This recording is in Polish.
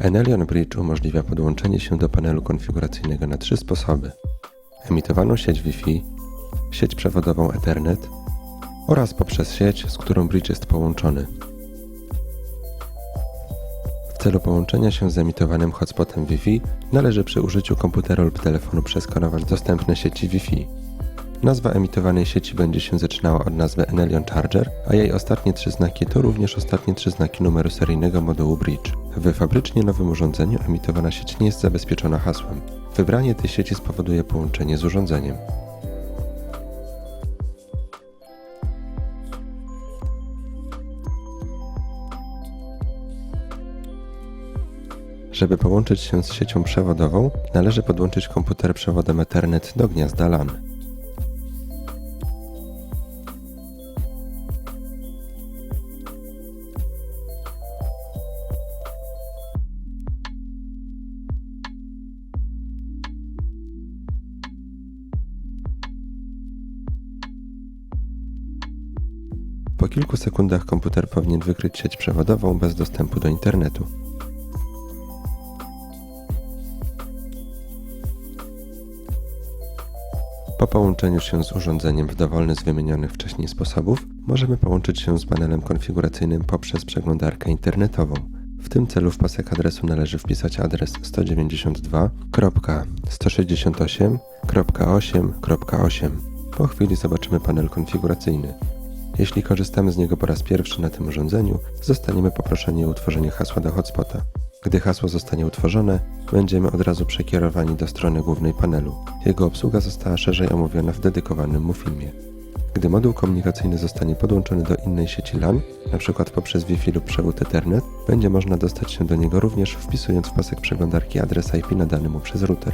Enelion Bridge umożliwia podłączenie się do panelu konfiguracyjnego na trzy sposoby: emitowaną sieć Wi-Fi, sieć przewodową Ethernet oraz poprzez sieć, z którą bridge jest połączony. W celu połączenia się z emitowanym hotspotem Wi-Fi należy przy użyciu komputera lub telefonu przeskanować dostępne sieci Wi-Fi. Nazwa emitowanej sieci będzie się zaczynała od nazwy Enelion Charger, a jej ostatnie trzy znaki to również ostatnie trzy znaki numeru seryjnego modułu Bridge. W fabrycznie nowym urządzeniu emitowana sieć nie jest zabezpieczona hasłem. Wybranie tej sieci spowoduje połączenie z urządzeniem. Żeby połączyć się z siecią przewodową, należy podłączyć komputer przewodem Ethernet do gniazda LAN. Po kilku sekundach komputer powinien wykryć sieć przewodową bez dostępu do internetu. Po połączeniu się z urządzeniem w dowolny z wymienionych wcześniej sposobów, możemy połączyć się z panelem konfiguracyjnym poprzez przeglądarkę internetową. W tym celu w pasek adresu należy wpisać adres 192.168.8.8. Po chwili zobaczymy panel konfiguracyjny. Jeśli korzystamy z niego po raz pierwszy na tym urządzeniu, zostaniemy poproszeni o utworzenie hasła do hotspota. Gdy hasło zostanie utworzone, będziemy od razu przekierowani do strony głównej panelu. Jego obsługa została szerzej omówiona w dedykowanym mu filmie. Gdy moduł komunikacyjny zostanie podłączony do innej sieci LAN, np. poprzez Wi-Fi lub przewód Ethernet, będzie można dostać się do niego również wpisując w pasek przeglądarki adres IP nadany mu przez router.